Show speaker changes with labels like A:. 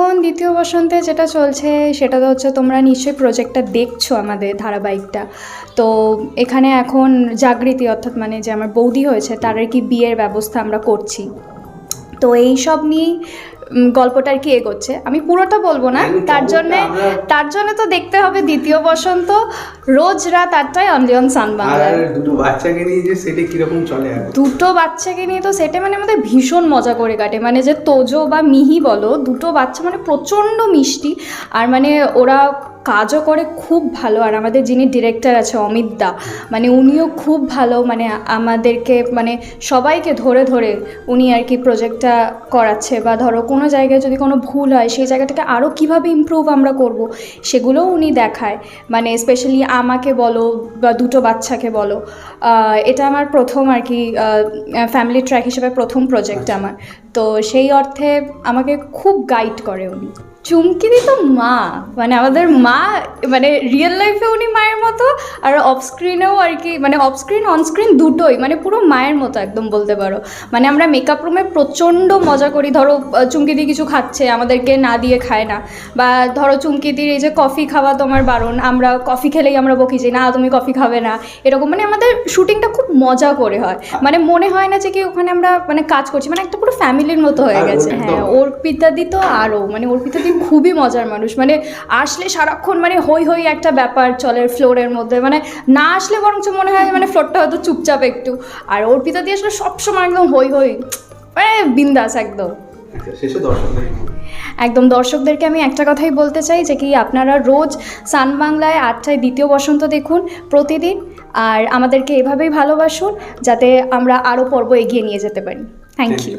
A: এখন দ্বিতীয় বসন্তে যেটা চলছে, সেটা তো হচ্ছে তোমরা নিশ্চয়ই প্রজেক্টটা দেখছ আমাদের ধারাবাহিকটা। তো এখানে এখন জাগৃতি অর্থাৎ মানে যে আমার বৌদি হয়েছে তার আর কি বিয়ের ব্যবস্থা আমরা করছি। তো এই সব নিয়েই উম, গল্পটা আর কি এগোচ্ছে। আমি পুরোটা বলব না। তার জন্যে তার জন্য তো দেখতে হবে দ্বিতীয় বসন্ত। রোজ রাত আটটায় অনলিয়ন সান বাংলায়
B: দুটো বাচ্চাকে নিয়ে যে সেটে কীরকম চলে
A: দুটো বাচ্চাকে নিয়ে তো সেটে মানে আমাদের ভীষণ মজা করে কাটে। মানে যে তোজো বা মিহি বলো দুটো বাচ্চা মানে প্রচণ্ড মিষ্টি। আর মানে ওরা কাজও করে খুব ভালো। আর আমাদের যিনি ডিরেক্টর আছে অমিত দা মানে উনিও খুব ভালো মানে আমাদেরকে মানে সবাইকে ধরে ধরে উনি আর কি প্রজেক্টটা করাচ্ছে। বা ধরো কোনো জায়গায় যদি কোনো ভুল হয় সেই জায়গাটাকে আরও কীভাবে ইমপ্রুভ আমরা করব সেগুলোও উনি দেখায়। মানে স্পেশালি আমাকে বলো বা দুটো বাচ্চাকে বলো। এটা আমার প্রথম আর কি ফ্যামিলি ট্র্যাক হিসেবে প্রথম প্রজেক্ট আমার। তো সেই অর্থে আমাকে খুব গাইড করে উনি। চুমকিদি তো মা। মানে আমাদের মা মানে রিয়েল লাইফে উনি মায়ের মতো আর অফ স্ক্রিনেও আর কি মানে অফ স্ক্রিন অন স্ক্রিন দুটোই মানে পুরো মায়ের মতো একদম বলতে পারো। মানে আমরা মেকআপ রুমে প্রচণ্ড মজা করি। ধরো আহ, চুমকিদি কিছু খাচ্ছে আমাদেরকে না দিয়ে খায় না। বা ধরো চুমকি চুমকিদির এই যে কফি খাওয়া তোমার বারণ আমরা কফি খেলেই আমরা বকি যে না তুমি কফি খাবে না। এরকম মানে আমাদের শুটিংটা খুব মজা করে হয়। মানে মনে হয় না যে কি ওখানে আমরা মানে কাজ করছি মানে একটা পুরো ফ্যামিলির মতো হয়ে গেছে। হ্যাঁ অর্পিতাদি তো আরও মানে অর্পিতাদি খুবই মজার মানুষ। মানে আসলে সারাক্ষণ মানে হই হই একটা ব্যাপার চলে ফ্লোরের মধ্যে। মানে না আসলে বরঞ্চ মনে হয় মানে ফ্লোরটা হয়তো চুপচাপ একটু। আর অর্পিতা দিয়ে আসলে সবসময় একদম হই হই মানে বিন্দাস একদম।
B: আচ্ছা শেষে দর্শকদের
A: একদম দর্শকদেরকে আমি একটা কথাই বলতে চাই যে কি আপনারা রোজ সান বাংলায় আটটায় দ্বিতীয় বসন্ত দেখুন প্রতিদিন। আর আমাদেরকে এভাবেই ভালোবাসুন যাতে আমরা আরও পর্ব এগিয়ে নিয়ে যেতে পারি। Thank you.